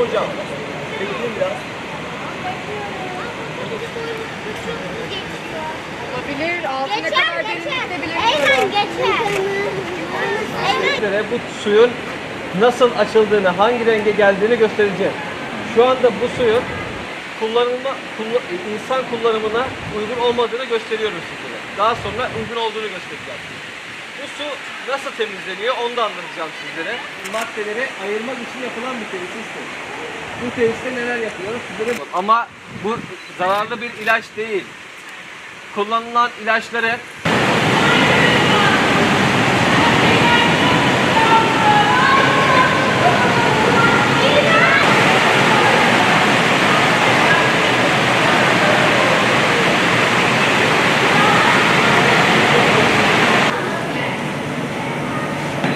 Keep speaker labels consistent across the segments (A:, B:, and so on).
A: hocam. Bekleyin biraz.
B: Olabilir. Altı ne
C: Geçer
B: kadar
C: geçer.
B: derinlikte
C: geçer. Eymen.
A: Sizlere bu suyun nasıl açıldığını, hangi renge geldiğini göstereceğim. Şu anda bu suyun kullanılma, kulla- insan kullanımına uygun olmadığını gösteriyorum sizlere. Daha sonra uygun olduğunu göstereceğim. Bu su nasıl temizleniyor onu da anlatacağım sizlere. Maddeleri ayırmak için yapılan bir tesis bu. Bu tesiste neler yapıyoruz sizlere Ama bu zararlı bir ilaç değil. Kullanılan ilaçları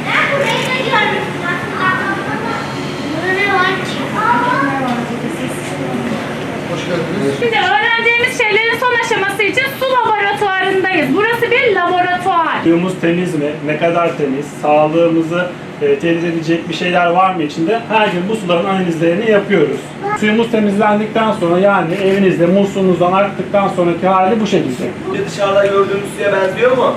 C: Ben burayı da görmüştüm aslında. Burada ne var ki?
D: Şimdi öğreneceğimiz şeylerin son aşaması için su laboratuvarındayız. Burası bir laboratuvar.
E: Suyumuz temiz mi? Ne kadar temiz? Sağlığımızı e, tehdit edecek bir şeyler var mı içinde? Her gün bu suların analizlerini yapıyoruz. Suyumuz temizlendikten sonra yani evinizde musluğunuzdan aktıktan sonraki hali bu şekilde.
A: dışarıda gördüğümüz suya benziyor mu?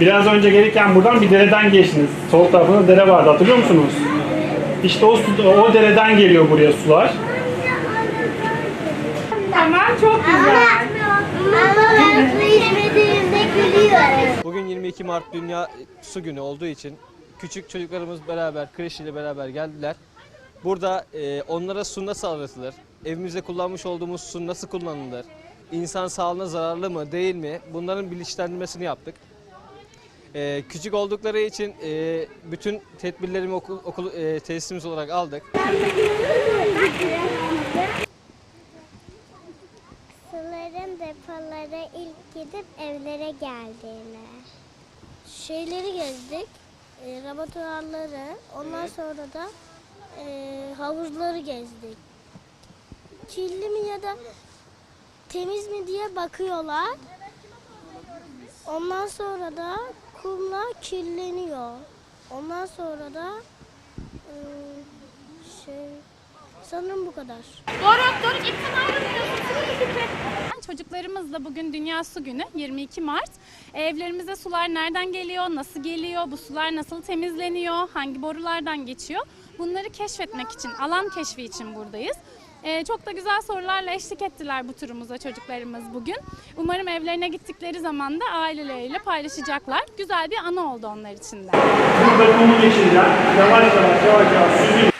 E: Biraz önce gelirken buradan bir dereden geçtiniz. Sol tarafında dere vardı hatırlıyor musunuz? İşte o, o dereden geliyor buraya sular.
D: Tamam çok güzel.
C: Ama ben su içmediğimde gülüyorum.
A: Bugün 22 Mart Dünya Su Günü olduğu için küçük çocuklarımız beraber, kreş ile beraber geldiler. Burada e, onlara su nasıl aratılır, evimizde kullanmış olduğumuz su nasıl kullanılır, insan sağlığına zararlı mı değil mi bunların bilinçlendirmesini yaptık. E, küçük oldukları için e, bütün tedbirlerimi okul, okul e, tesisimiz olarak aldık.
C: Suların depolara ilk gidip evlere geldiğini. Şeyleri gezdik, e, laboratuvarları, ondan sonra da e, havuzları gezdik. Kirli mi ya da temiz mi diye bakıyorlar. Ondan sonra da kumla kirleniyor. Ondan sonra da e, şey sanırım bu kadar.
D: Doruk, Doruk ipten ayrılmıyorsun. Çocuklarımızla bugün Dünya Su Günü 22 Mart. Evlerimize sular nereden geliyor, nasıl geliyor, bu sular nasıl temizleniyor, hangi borulardan geçiyor? Bunları keşfetmek için, alan keşfi için buradayız. Ee, çok da güzel sorularla eşlik ettiler bu turumuza çocuklarımız bugün. Umarım evlerine gittikleri zaman da aileleriyle paylaşacaklar. Güzel bir anı oldu onlar için de.
E: Burada kumu geçireceğim. Yavaş yavaş yavaş yavaş süzün.